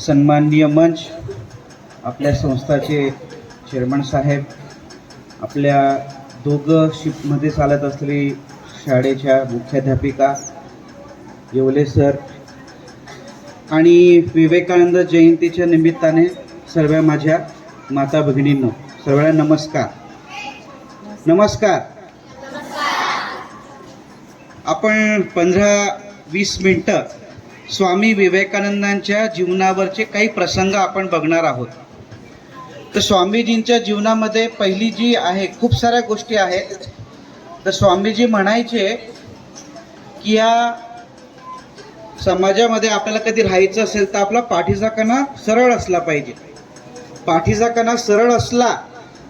सन्माननीय मंच आपल्या संस्थाचे चेअरमन साहेब आपल्या दोघं शिफ्टमध्ये चालत असलेली शाळेच्या मुख्याध्यापिका येवले सर आणि विवेकानंद जयंतीच्या निमित्ताने सर्व माझ्या माता भगिनींनो सर्वांना नमस्कार. नमस्कार. आपण पंधरा वीस मिनटं स्वामी विवेकानंदांच्या जीवनावरचे काही प्रसंग आपण बघणार आहोत. तर स्वामीजींच्या जीवनामध्ये पहिली जी आहे खूप साऱ्या गोष्टी आहेत. तर स्वामीजी म्हणायचे की या समाजामध्ये आपल्याला कधी राहायचं असेल तर आपला पाठीचा कणा सरळ असला पाहिजे. पाठीचा कणा सरळ असला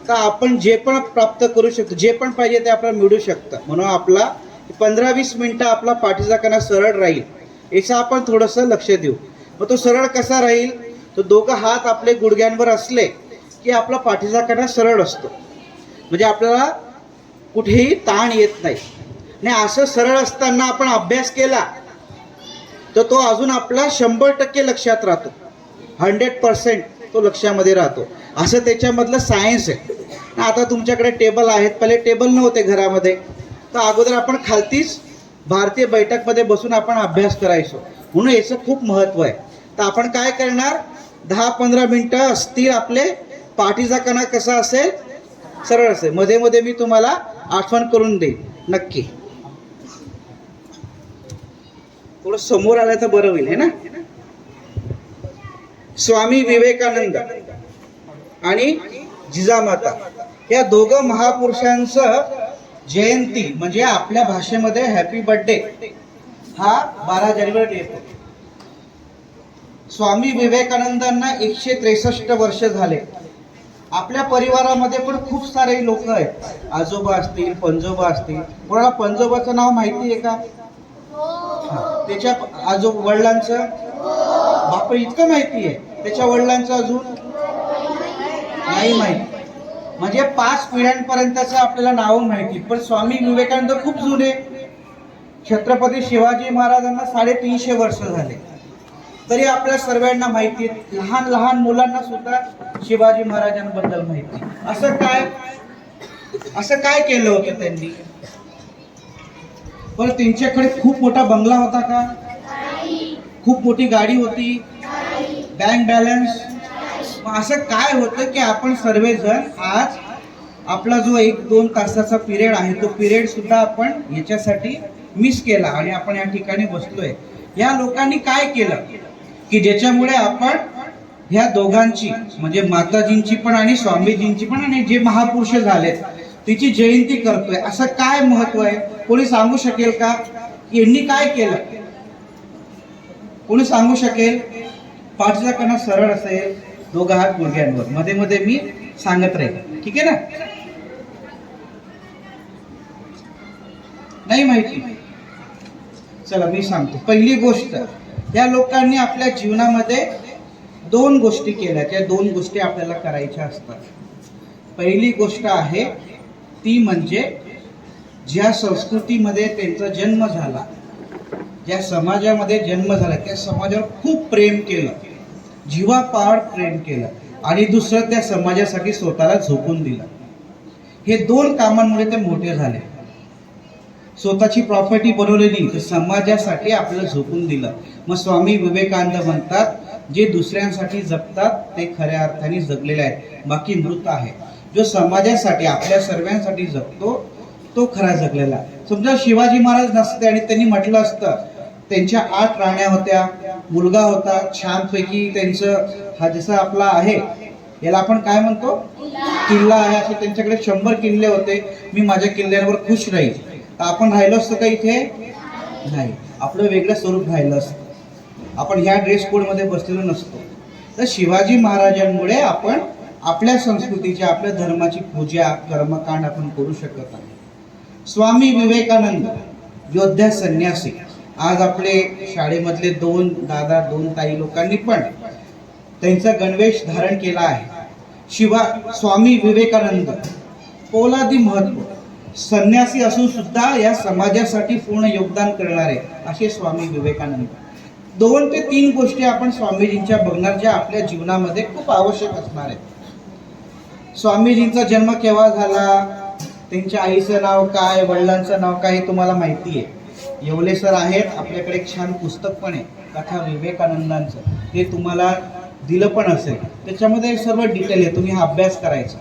तर आपण जे पण प्राप्त करू शकतो जे पण पाहिजे ते आपल्याला मिळू शकतं. म्हणून आपला पंधरा वीस मिनटं आपला पाठीचा कणा सरळ राहील. याचं आपण थोडंसं लक्ष देऊ. मग तो सरळ कसा राहील? तो दोघं हात आपले गुडघ्यांवर असले की आपला पाठीचा कणा सरळ असतो. म्हणजे आपल्याला कुठेही ताण येत नाही. आणि असं सरळ असताना आपण अभ्यास केला तर तो अजून आपला शंभर टक्के लक्षात राहतो. हंड्रेड पर्सेंट तो लक्षामध्ये राहतो. असं त्याच्यामधलं सायन्स आहे. आता तुमच्याकडे टेबल आहेत. पहिले टेबल नव्हते घरामध्ये. तर अगोदर आपण खालतीच भारतीय बैठकमध्ये बसून आपण अभ्यास करायचो. म्हणून याचं खूप महत्त्व आहे. तर आपण काय करणार? दहा पंधरा मिनटं असतील आपले पाठीचा कणा कसा असेल? सरळ असेल. मध्ये मध्ये मी तुम्हाला आठवण करून देईन. नक्की. थोडं समोर आलं तर बरं होईल है ना? स्वामी विवेकानंद आणि जिजामाता. या दोघं महापुरुषांचं जयंती म्हणजे आपल्या भाषेमध्ये हॅपी बर्थडे हा बारा जानेवारी येतो. स्वामी विवेकानंदांना एकशे त्रेसष्ट वर्ष झाले. आपल्या परिवारामध्ये पण खूप सारे लोक आहेत. आजोबा असतील पंजोबा असतील. कोणाला पंजोबाचं नाव माहिती आहे का? त्याच्या आजो वडिलांचं? बाप इतकं माहिती आहे. त्याच्या वडिलांचं अजून? नाही माहिती. म्हणजे पाच पिढ्यांपर्यंतचं आपल्याला नाव माहिती. पण स्वामी विवेकानंद खूप जुने. छत्रपती शिवाजी महाराजांना साडेतीनशे वर्ष झाले. तरी आपल्या सर्वांना माहिती लहान लहान मुलांना सुद्धा शिवाजी महाराजांबद्दल माहिती असं काय? असं काय केलं होतं त्यांनी? पण त्यांच्याकडे खूप मोठा बंगला होता का? खूप मोठी गाडी होती? Bank balance? मग असं काय होतं की आपण सर्वजण आज आपला जो एक दोन तासाचा पिरियड आहे तो पिरियड सुद्धा आपण याच्यासाठी मिस केला आणि आपण या ठिकाणी बसलोय. या लोकांनी काय केलं? की ज्याच्यामुळे आपण ह्या दोघांची म्हणजे माताजींची पण आणि स्वामीजींची पण आणि जे महापुरुष झालेत तिची जयंती करतोय. असं काय महत्त्व आहे? कोणी सांगू शकेल का? यांनी काय केलं? कोणी सांगू शकेल? पाठचा कणा सरळ असेल दोघं हात गुडघ्यांवर मध्ये मध्ये मी सांगत राहील. ठीक आहे ना? नाही माहिती. चला मी सांगतो. पहिली गोष्ट या लोकांनी आपल्या जीवनामध्ये दोन गोष्टी केल्या. त्या दोन गोष्टी आपल्याला करायच्या असतात. पहिली गोष्ट आहे ती म्हणजे ज्या संस्कृतीमध्ये त्यांचा जन्म झाला ज्या समाजामध्ये जन्म झाला त्या समाजावर खूप प्रेम केलं. जीवापाड प्रेम केलं आणि दुसरं त्या समाजासाठी स्वतःला झोपून दिलं. हे दोन कामांमुळे ते मोठे झाले. स्वतःची प्रॉपर्टी बनवलेली तर समाजासाठी आपल्याला झोपून दिलं. मग स्वामी विवेकानंद म्हणतात जे दुसऱ्यांसाठी जगतात ते खऱ्या अर्थाने जगलेले आहेत. बाकी मृत आहे. जो समाजासाठी आपल्या सर्वांसाठी जगतो तो खरा जगलेला आहे. समजा शिवाजी महाराज नसते आणि त्यांनी म्हटलं असतं त्यांच्या आठ राण्या होत्या मुलगा होता छानपैकी त्यांचं हा जसा आपला आहे याला आपण काय म्हणतो? किल्ला आहे असं त्यांच्याकडे शंभर किल्ले होते मी माझ्या किल्ल्यांवर खुश राहील. तर आपण राहिलो असतं का इथे? नाही. आपलं वेगळं स्वरूप राहिलं असतं आपण ह्या ड्रेस कोडमध्ये बसलेलो नसतो. तर शिवाजी महाराजांमुळे आपण आपल्या संस्कृतीची आपल्या धर्माची पूजा कर्मकांड आपण करू शकत नाही. स्वामी विवेकानंद योद्धा संन्यासी. आज आपले शाळेमधले दोन दादा दोन ताई लोकांनी पण त्यांचा गणवेश धारण केला आहे. शिवा स्वामी विवेकानंद पोलादी महत्त्व संन्यासी असून सुद्धा या समाजासाठी पूर्ण योगदान करणारे असे स्वामी विवेकानंद. दोन ते तीन गोष्टी आपण स्वामीजींच्या बघणार ज्या आपल्या जीवनामध्ये खूप आवश्यक असणार आहेत. स्वामीजींचा जन्म केव्हा झाला? त्यांच्या आईचं नाव काय? वडिलांचं नाव काय हे तुम्हाला माहिती आहे येवले सर आहेत आपल्याकडे एक छान पुस्तक पण आहे कथा विवेकानंदांचं. ते तुम्हाला दिलं पण असेल. त्याच्यामध्ये सर्व डिटेल आहे तुम्ही हा अभ्यास करायचा.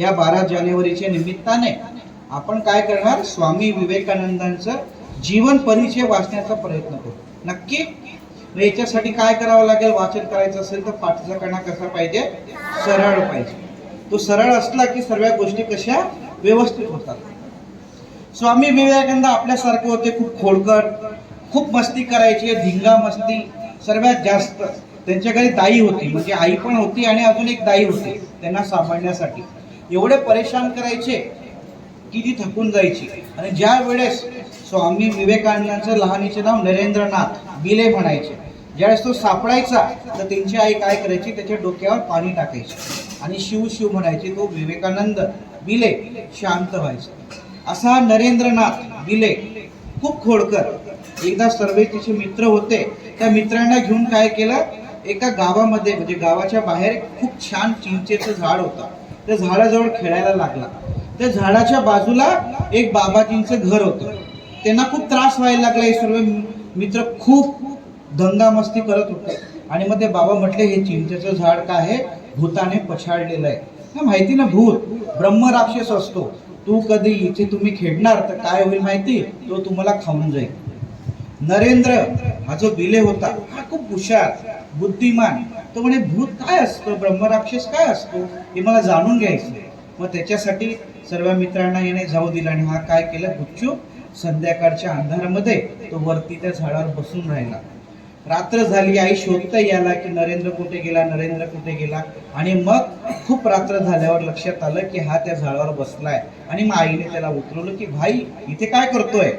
या बारा जानेवारीच्या निमित्ताने आपण काय करणार? स्वामी विवेकानंदांचं जीवन परिचय वाचण्याचा प्रयत्न करू. नक्की? मग याच्यासाठी काय करावं लागेल? वाचन करायचं असेल तर पाठीचा कणा कसा पाहिजे? सरळ पाहिजे. तो सरळ असला की सर्व गोष्टी कशा? व्यवस्थित होतात. स्वामी विवेकानंद आपल्यासारखे होते खूप खोडकर खूप मस्ती करायची धिंगा मस्ती सर्वात जास्त. त्यांच्या घरी दाई होती म्हणजे आई पण होती आणि अजून एक दाई होती त्यांना सांभाळण्यासाठी. एवढे परेशान करायचे की ती थकून जायची. आणि ज्या वेळेस स्वामी विवेकानंदांचं लहानीचे नाव नरेंद्रनाथ बिले म्हणायचे ज्यावेळेस तो सापडायचा तर त्यांची आई काय करायची? त्याच्या डोक्यावर पाणी टाकायची. आणि शिव शिव म्हणायची तो विवेकानंद बिले शांत व्हायचा. असा नरेंद्रनाथ बिले खूप खोडकर. एकदा सर्व तिचे मित्र होते त्या मित्रांना घेऊन काय केलं? एका गावामध्ये म्हणजे गावाच्या बाहेर खूप छान चिंचेचं झाड होतं. त्या झाडाजवळ खेळायला लागला. त्या झाडाच्या बाजूला एक बाबाजींचं घर होतं. त्यांना खूप त्रास व्हायला लागला. हे सर्व मित्र खूप दंगामस्ती करत होते. आणि मग ते बाबा म्हटले हे चिंचेचं झाड काय आहे? भूताने पछाडलेलं आहे. हा माहिती ना भूत. ब्रह्म राक्षस असतो. तू कधी इथे तुम्ही खेळणार तर काय होईल माहिती? तो तुम्हाला खाऊन जाईल. नरेंद्र हा जो बिले होता हा खूप हुशार बुद्धिमान. तो म्हणे भूत काय असतं? ब्रह्मराक्षस काय असतो? हे मला जाणून घ्यायचं मग त्याच्यासाठी सर्व मित्रांना याने जाऊ दिला आणि हा काय केलं? गुपचूप संध्याकाळच्या अंधारामध्ये तो वरती त्या झाडावर बसून राहिला. रात्र झाली आई शोधता याला की नरेंद्र कुठे गेला नरेंद्र कुठे गेला? आणि मग खूप रात्र झाल्यावर लक्षात आलं की हा त्या झाडावर बसलाय. आणि मग आईने त्याला उतरवलं की भाई इथे काय करतोय?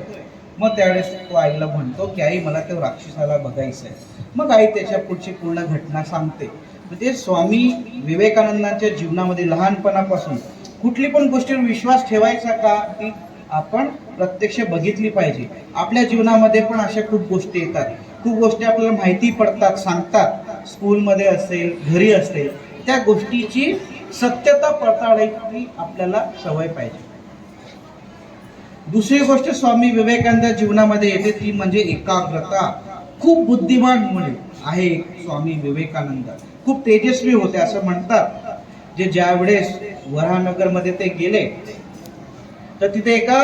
मग त्यावेळेस तो आईला म्हणतो की आई मला त्या राक्षसाला बघायचं आहे मग आई त्याच्या पुढची पूर्ण घटना सांगते. म्हणजे स्वामी विवेकानंदांच्या जीवनामध्ये लहानपणापासून कुठली पण गोष्टीवर विश्वास ठेवायचा का ती आपण प्रत्यक्ष बघितली पाहिजे. आपल्या जीवनामध्ये पण अशा खूप गोष्टी येतात. खूप गोष्टी आपल्याला माहिती पडतात सांगतात. स्कूलमध्ये असेल घरी असेल त्या गोष्टीची सत्यता पडताळायची आपल्याला सवय पाहिजे. दुसरी गोष्ट स्वामी विवेकानंद जीवनामध्ये येते ती म्हणजे एकाग्रता. खूप बुद्धिमान मुले आहे स्वामी विवेकानंद. खूप तेजस्वी होते असं म्हणतात. जे ज्या वेळेस ते गेले तर तिथे एका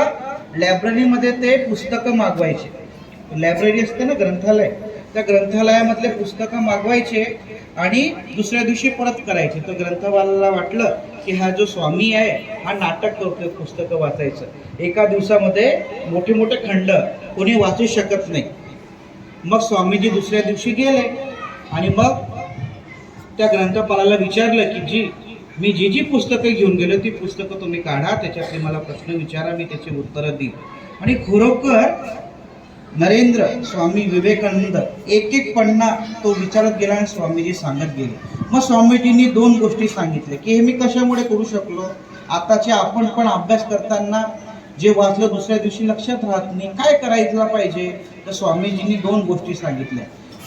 लायब्ररीमध्ये ते पुस्तकं मागवायचे. लायब्ररी असते ना ग्रंथालय. त्या ग्रंथालयामधले पुस्तकं मागवायचे आणि दुसऱ्या दिवशी परत करायचे. तर ग्रंथवाला वाटलं की हा जो स्वामी आहे हा नाटक करतोय पुस्तकं वाचायचं. एका दिवसामध्ये मोठे मोठे खंड कोणी वाचू शकत नाही. मग स्वामीजी दुसऱ्या दिवशी गेले आणि मग त्या ग्रंथपालाला विचारलं की जी मी जी जी पुस्तकं घेऊन गेलो ती पुस्तकं तुम्ही काढा त्याच्यातले मला प्रश्न विचारा मी त्याची उत्तरं देईन. आणि खरोखर नरेंद्र स्वामी विवेकानंद एक एक पन्ना तो विचारत गेला आणि स्वामीजी सांगत गेले. मग स्वामीजींनी दोन गोष्टी सांगितल्या की हे मी कशामुळे करू शकलो? आताचे आपण पण अभ्यास करताना जे वाचलं दुसऱ्या दिवशी लक्षात राहत नाही काय करायला पाहिजे? तर स्वामीजींनी दोन गोष्टी सांगितल्या.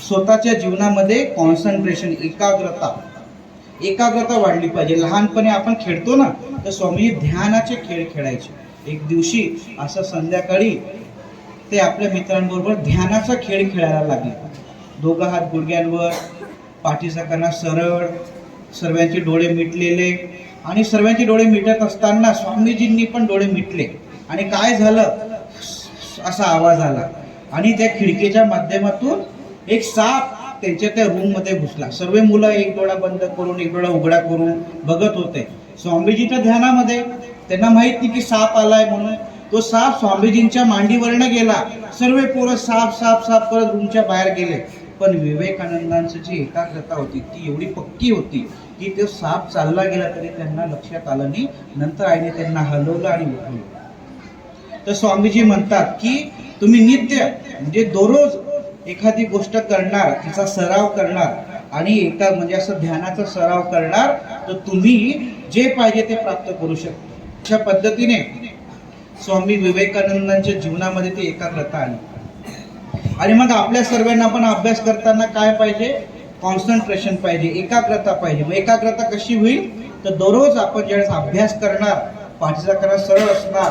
स्वतःच्या जीवनामध्ये कॉन्सन्ट्रेशन एकाग्रता. एकाग्रता वाढली पाहिजे. लहानपणी आपण खेळतो ना तर स्वामी ध्यानाचे खेळ खेळायचे. एक दिवशी असं संध्याकाळी ते आपल्या मित्रांबरोबर ध्यानाचा खेळ खेळायला लागले. दोघं हात गुडघ्यांवर पाठीचा कणा सरळ सर्वांचे डोळे मिटलेले आणि सर्वांचे डोळे मिटत असताना स्वामीजींनी पण डोळे मिटले. आणि काय झालं? असा आवाज आला. आणि त्या खिडकीच्या माध्यमातून एक साप त्यांच्या त्या रूममध्ये घुसला. सर्व मुलं एक डोळा बंद करून एक डोळा उघडा करून बघत होते. स्वामीजीच्या ध्यानामध्ये त्यांना माहीत नाही की साप आलाय म्हणून तो साप स्वामीजींच्या मांडीवरनं गेला. सर्व पोरं साप साप साप करत रूमच्या बाहेर गेले. पण विवेकानंदांची जी एकाग्रता होती. ती एवढी पक्की होती की तो साप चालला गेला तरी त्यांना लक्षात आलं नाही. नंतर आईने त्यांना हलवलं आणि उठवलं. तर स्वामीजी म्हणतात की तुम्ही नित्य म्हणजे दररोज एखादी गोष्ट करणार तिचा सराव करणार आणि एका म्हणजे असं ध्यानाचा सराव करणार तर तुम्ही जे पाहिजे ते प्राप्त करू शकता. अशा पद्धतीने स्वामी विवेकानंदांच्या जीवनामध्ये ती एकाग्रता आली. आणि मग आपल्या सर्वांना पण अभ्यास करताना काय पाहिजे? कॉन्सन्ट्रेशन पाहिजे एकाग्रता पाहिजे. मग एकाग्रता कशी होईल? तर दररोज आपण ज्यावेळेस अभ्यास करणार पाठीचा करा सरळ असणार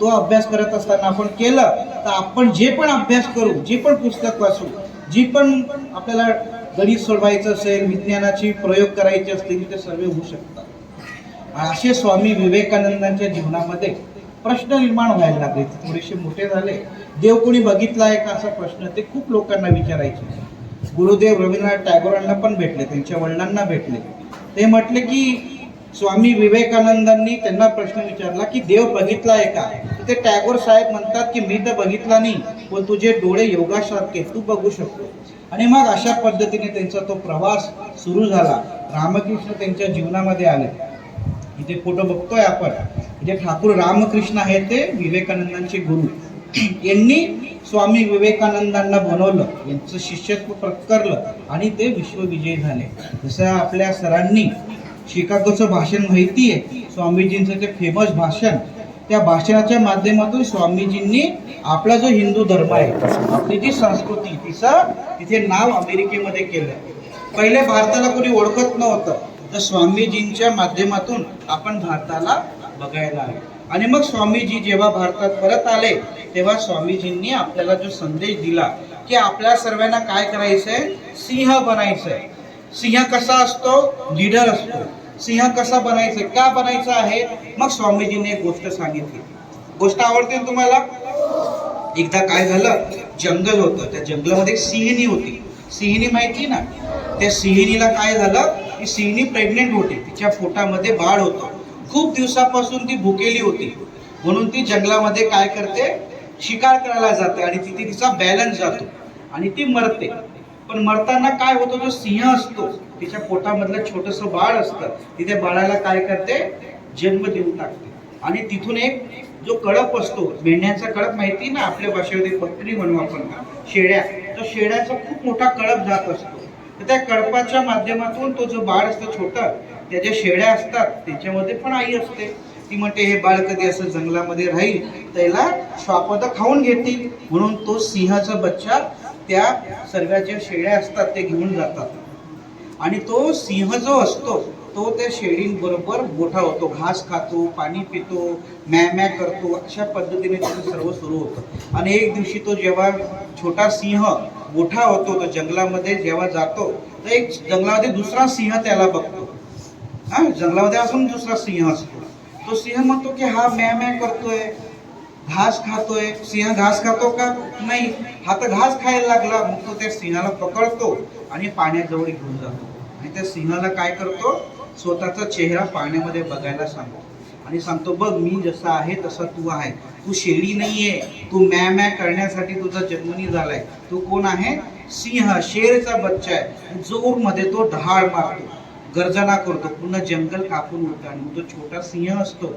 तो अभ्यास करत असताना आपण केलं तर आपण जे पण अभ्यास करू जे पण पुस्तक वाचू जी पण आपल्याला गणित सोडवायचं असेल विज्ञानाची प्रयोग करायचे असतील ते सर्व होऊ शकतात. असे स्वामी विवेकानंदांच्या जीवनामध्ये प्रश्न निर्माण व्हायला लागले. थोडेसे मोठे झाले. देव कोणी बघितला आहे का असा प्रश्न ते खूप लोकांना विचारायचे. गुरुदेव रवींद्रनाथ टागोरांना पण भेटले त्यांच्या वडिलांना भेटले. ते म्हटले की स्वामी विवेकानंदांनी त्यांना प्रश्न विचारला की देव बघितला आहे का? ते टागोर साहेब म्हणतात की मी तर बघितला नाही पण तुझे डोळे योगासारखे तू बघू शकतो. आणि मग अशा पद्धतीने त्यांचा तो प्रवास सुरू झाला. रामकृष्ण त्यांच्या जीवनामध्ये आले. इथे फोटो बघतोय आपण. इथे ठाकूर रामकृष्ण आहे ते विवेकानंदांचे गुरु. यांनी स्वामी विवेकानंदांना बनवलं यांचं शिष्यत्व प्रकरलं आणि ते विश्वविजयी झाले. जसं आपल्या सरांनी शिकागोचं भाषण माहिती आहे स्वामीजींचं ते फेमस भाषण त्या भाषणाच्या माध्यमातून स्वामीजींनी आपला जो हिंदू धर्म आहे आपली जी संस्कृती तिचं तिथे नाव अमेरिकेमध्ये केलं. पहिले भारताला कोणी ओळखत नव्हतं. तर स्वामीजींच्या माध्यमातून आपण भारताला बघायला आलो. आणि मग स्वामीजी जेव्हा भारतात परत आले तेव्हा स्वामीजींनी आपल्याला जो संदेश दिला की आपल्या सर्वांना काय करायचंय? सिंह बनायचंय. सिंह कसा असतो? लीडर असतो. सिंह कसा बनायचं का बनायचं आहे? मग स्वामीजींनी एक गोष्ट सांगितली. गोष्ट आवडते ना तुम्हाला? एकदा काय झालं? जंगल होतं. त्या जंगलामध्ये एक होती. सिंहिणी माहिती ना? त्या सिंहिणीला काय झालं? की सिंहनी प्रेग्नेंट होती. तिच्या पोटामध्ये बाळ होतं. खूप दिवसापासून ती भुकेली होती. म्हणून ती जंगलामध्ये काय करते? शिकार करायला जाते आणि तिथे तिचा बॅलन्स जातो आणि ती मरते. पण मरताना काय होतं? जो सिंह असतो तिच्या पोटामधलं छोटस बाळ असतं तिथे बाळाला काय करते? जन्म देऊन टाकते. आणि तिथून एक जो कळप असतो मेंढ्यांचा कळप माहिती ना आपल्या भाषेमध्ये बकरी म्हणू आपण. शेळ्या. तो शेळ्याचा खूप मोठा कळप जात असतो. तर त्या कळपाच्या माध्यमातून तो जो बाळ असतो छोटा त्या ज्या शेळ्या असतात त्याच्यामध्ये पण आई असते. ती म्हणते हे बाळ कधी असं जंगलामध्ये राहील त्याला श्वापद खाऊन घेतील. म्हणून तो सिंहाचा बच्चा त्या सर्व्या ज्या शेळ्या असतात ते घेऊन जातात. आणि तो सिंह जो असतो तो त्या शेळींबरोबर मोठा होतो. घास खातो पाणी पितो मॅ मॅ करतो अशा पद्धतीने त्याचं सर्व सुरू होतं. आणि एक दिवशी तो जेव्हा छोटा सिंह मोठा होतो तो जंगलामध्ये जेव्हा जातो तर एक जंगलामध्ये दुसरा सिंह त्याला बघतो. हा जंगलामध्ये असून दुसरा सिंह असतो. तो सिंह म्हणतो की हा मॅ मॅ करतोय. घास खातोय. सिंह घास खातो का? नाही. हा तर घास खायला लागला. मग तो त्या सिंहाला पकडतो आणि पाण्याजवळ घेऊन जातो. आणि त्या सिंहाला काय करतो? स्वतःचा चेहरा पाण्यामध्ये बघायला सांगतो. आणि सांगतो बघ मी जसा आहे तसा तू आहे. तू शेळी नाहीये. तू मॅ मॅ करण्यासाठी तुझा जन्मनी झालाय. तू कोण आहे? सिंह शेरचा बच्चा आहे. जोरमध्ये तो ढाळ मारतो. गर्जना करतो. पूर्ण जंगल कापून उठतो आणि तो छोटा सिंह असतो.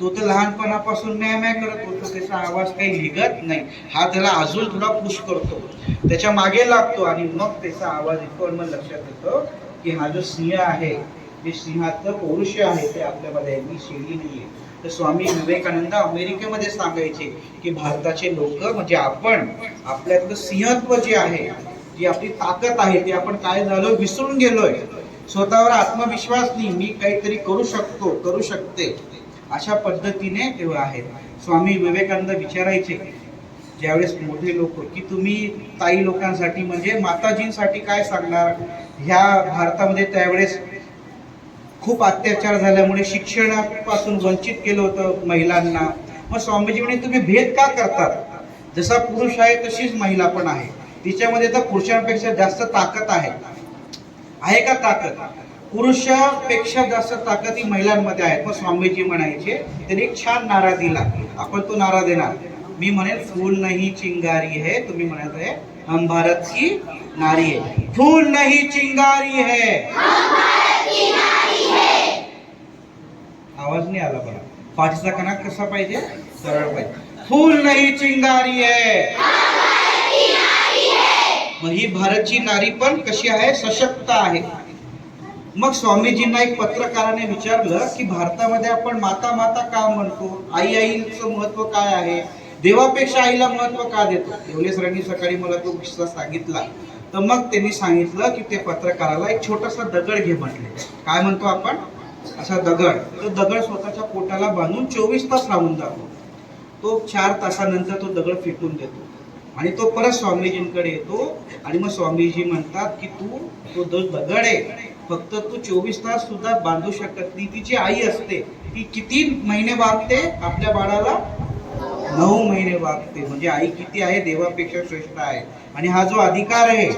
तो तर लहानपणापासून मॅ मॅ करत होतो. त्याचा आवाज काही निघत नाही. हा त्याला अजून थोडा पुश करतो. त्याच्यामागे लागतो. आणि मग त्याचा आवाज इतको मग लक्षात येतो की हा जो सिंह आहे जे सिंहाचं पौरुष आहे ते आपल्यामध्ये मी शिरली नाहीये. तर स्वामी विवेकानंद अमेरिकेमध्ये सांगायचे की भारताचे लोक म्हणजे आपण आपल्यातलं सिंहत्व जे आहे जी आपली ताकद आहे ती आपण काय झालो विसरून गेलोय. स्वतःवर आत्मविश्वास नाही मी काहीतरी करू शकतो करू शकते. अशा पद्धतीने तेव्हा आहेत. स्वामी विवेकानंद विचारायचे ज्यावेळेस मोठे लोक की तुम्ही ताई लोकांसाठी म्हणजे माताजींसाठी काय सांगणार? ह्या भारतामध्ये त्यावेळेस खूप अत्याचार झाल्यामुळे शिक्षणापासून वंचित केलं होतं महिलांना. मग स्वामीजी म्हणे तुम्ही भेद का करतात जसा पुरुष आहे तशीच महिला पण आहे. तिच्यामध्ये तर पुरुषांपेक्षा जास्त ताकद आहे. आहे का ताकद? पुरुषापेक्षा जास्त ताकद ही महिलांमध्ये आहे. मग स्वामीजी म्हणायचे त्यांनी एक छान नारा दिला. आपण तो नारा देणार. मी म्हणेल फूल नाही चिंगारी है. तुम्ही म्हणत आहे हम भारत की नारी है. फूल नाही चिंगारी है. आवाज नाही आला बघा. पाठीचा कणा कसा पाहिजे? सरळ पाहिजे. फूल नाही चिंगारी आहे. मग ही भारतची नारी पण कशी आहे? सशक्त आहे. मग स्वामीजींना एक पत्रकाराने विचारलं की भारतामध्ये आपण माता माता का म्हणतो? आई आईचं महत्त्व काय आहे? देवापेक्षा आईला महत्त्व का देतो? एवढे सरांनी सकाळी मला तो किस्सा सांगितला. तर मग त्यांनी सांगितलं की ते पत्रकाराला एक छोटासा दगड घे म्हटले. काय म्हणतो आपण? असा दगड. तो दगड स्वतःच्या पोटाला बांधून चोवीस तास राहून जातो. तो चार तासानंतर तो दगड फेकून देतो. आणि तो परत स्वामीजींकडे येतो आणि मग स्वामीजी म्हणतात की तू तो दगड आहे फक्त तू चोवीस तास सुद्धा बांधू शकत नाही. तिची आई असते. ती किती महिने वागते? आपल्या बाळाला नऊ महिने वागते. म्हणजे आई किती आहे? देवापेक्षा श्रेष्ठ आहे. आणि हा जो अधिकार आहे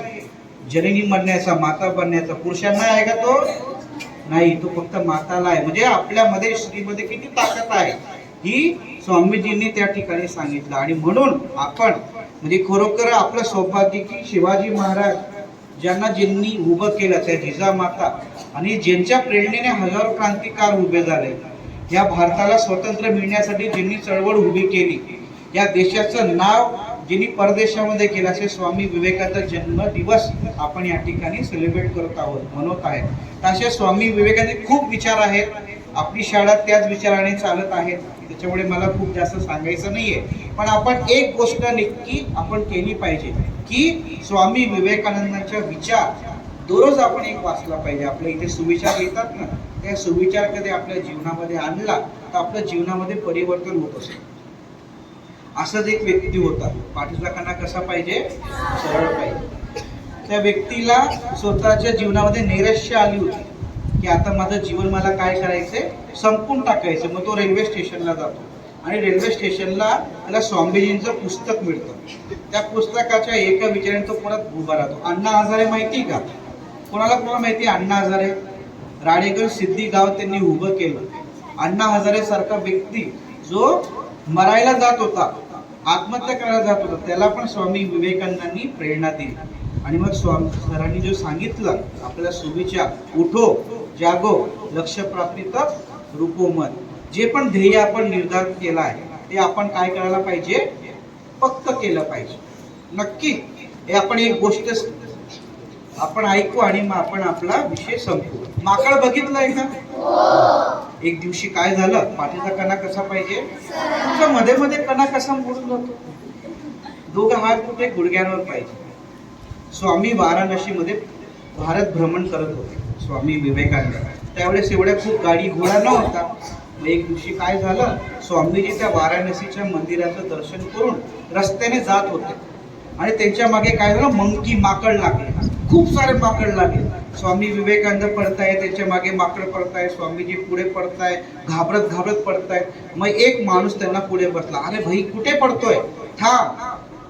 जननी मरण्याचा माता बनण्याचा पुरुषांना आहे का तो? नाही तो फक्त माताला आहे. म्हणजे आपल्यामध्ये स्त्रीमध्ये किती ताकद आहे? ही स्वामीजींनी त्या ठिकाणी सांगितलं. आणि म्हणून आपण म्हणजे खरोखर आपलं सौभाग्य की शिवाजी महाराज ज्यांना ज्यांनी उभं केलं त्या जिजामाता आणि ज्यांच्या प्रेरणेने हजारो क्रांतिकार उभे झाले या भारताला स्वातंत्र्य मिळण्यासाठी ज्यांनी चळवळ उभी केली या देशाचं नाव ज्यांनी परदेशामध्ये केलं असे स्वामी विवेकाचा जन्म दिवस आपण या ठिकाणी सेलिब्रेट करत आहोत म्हणत आहेत तर असे स्वामी विवेकाचे खूप विचार आहेत. आपली शाळा त्याच विचाराने चालत आहेत. त्याच्यामुळे मला खूप जास्त सांगायचं नाहीये. पण आपण एक गोष्ट नक्की आपण केली पाहिजे की स्वामी विवेकानंदांचा विचार दररोज आपण एक वाचला पाहिजे. आपल्या इथे सुविचार येतात ना त्या सुविचार कधी आपल्या जीवनामध्ये आणला तर आपल्या जीवनामध्ये परिवर्तन होत असतं. असाच एक व्यक्ती होता. पाठीचा कणा कसा पाहिजे? सरळ पाहिजे. त्या व्यक्तीला स्वतःच्या जीवनामध्ये नैराश्य आली होती. की आता माझं जीवन मला काय करायचंय? संपून टाकायचं मग तो रेल्वे स्टेशनला जातो. आणि रेल्वे स्टेशनला त्याला स्वामीजींचं पुस्तक मिळतं. त्या पुस्तकाच्या एका विचाराने तो परत उभा राहतो. अण्णा हजारे माहिती का? कोणाला कोणाला माहिती? आहे अण्णा हजारे. राडेकर सिद्धी गाव त्यांनी उभं केलं. अण्णा हजारे सारखा व्यक्ती जो मरायला जात होता. आत्महत्या करायला जात होता. त्याला पण स्वामी विवेकानंदांनी प्रेरणा दिली. आणि मग स्वामी सरांनी जो सांगितलं आपल्या सुविचार उठो जागो लक्ष प्राप्तीत रूपोमत जे पण ध्येय आपण निर्धार केला आहे ते आपण काय करायला पाहिजे? फक्त केलं पाहिजे. नक्की हे आपण एक गोष्ट आपण ऐकू आणि मग आपण आपला विषय संपू माकड बघितलंय का एक दिवशी काय झालं? पाठीचा कणा कसा पाहिजे? तुमच्या मध्ये मध्ये कणा कसा मोडून जातो. दोघं हात कुठे? गुडघ्यांवर पाहिजे. स्वामी वाराणसीमध्ये भारत भ्रमण करत होते. स्वामी विवेकानंद. त्यावेळेस एवढ्या खूप गाडी घोडा नव्हता. मग एक दिवशी काय झालं? स्वामीजी त्या वाराणसीच्या मंदिराचं दर्शन करून रस्त्याने जात होते. आणि त्यांच्या मागे काय झालं? मंकी माकड लागले. खूप सारे माकड लागले. स्वामी विवेकानंद पडताय त्यांच्या मागे माकड पडताय स्वामीजी पुढे पडताय घाबरत घाबरत पडताय. मग एक माणूस त्यांना पुढे बसला. अरे भाई कुठे पडतोय? था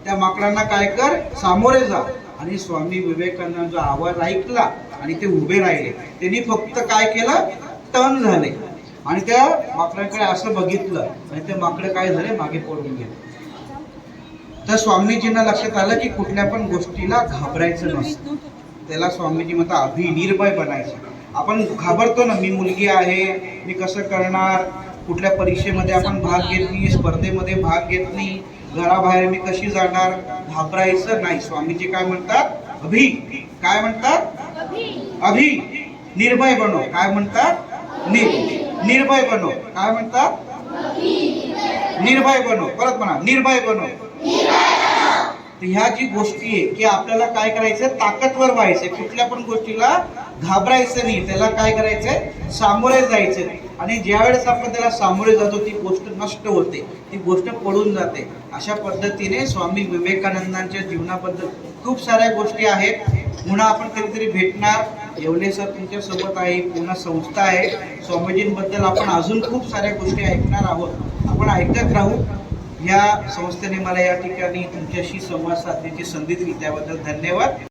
त्या माकडांना काय कर? सामोरे जा. आणि स्वामी विवेकानंदांचा आवाज ऐकला आणि ते उभे राहिले त्यांनी फक्त काय केलं? टर्न झाले. आणि त्या माकडाकडे असं बघितलं आणि ते माकडं काय झाले? मागे पडून गेले. तर स्वामीजींना लक्षात आलं की कुठल्या पण गोष्टीला घाबरायचं नसतं. त्याला स्वामीजी म्हणतात अभिनिर्भय बनायचं. आपण घाबरतो ना मी मुलगी आहे मी कसं करणार? कुठल्या परीक्षेमध्ये आपण भाग घेत नाही स्पर्धेमध्ये भाग घेत नाही घराबाहेर मी कशी जाणार? घाबरायचं नाही. स्वामीजी काय म्हणतात? अभि. काय म्हणतात? अभि. निर्भय बनो. काय म्हणतात? निर्भय बनो. काय म्हणतात? निर्भय बनो. परत म्हणा निर्भय बनो. ह्या जी गोष्टी आहे की आपल्याला काय करायचं ताकदवर व्हायचंय. कुठल्या पण गोष्टीला घाबरायचं नाही. त्याला काय करायचंय? सामोरे जायचं आणि ज्यावेळेस आपण त्याला सामोरे जातो ती गोष्ट नष्ट होते. ती गोष्ट पडून जाते. अशा पद्धतीने स्वामी विवेकानंदांच्या जीवनाबद्दल खूप साऱ्या गोष्टी आहेत. पुन्हा आपण कधीतरी भेटणार. येवले सर तुमच्यासोबत आहे. पुन्हा संस्था आहे. स्वामीजींबद्दल आपण अजून खूप साऱ्या गोष्टी ऐकणार आहोत. आपण ऐकत राहू. या संस्थेने मला या ठिकाणी तुमच्याशी संवाद साधण्याची संधी दिली त्याबद्दल धन्यवाद.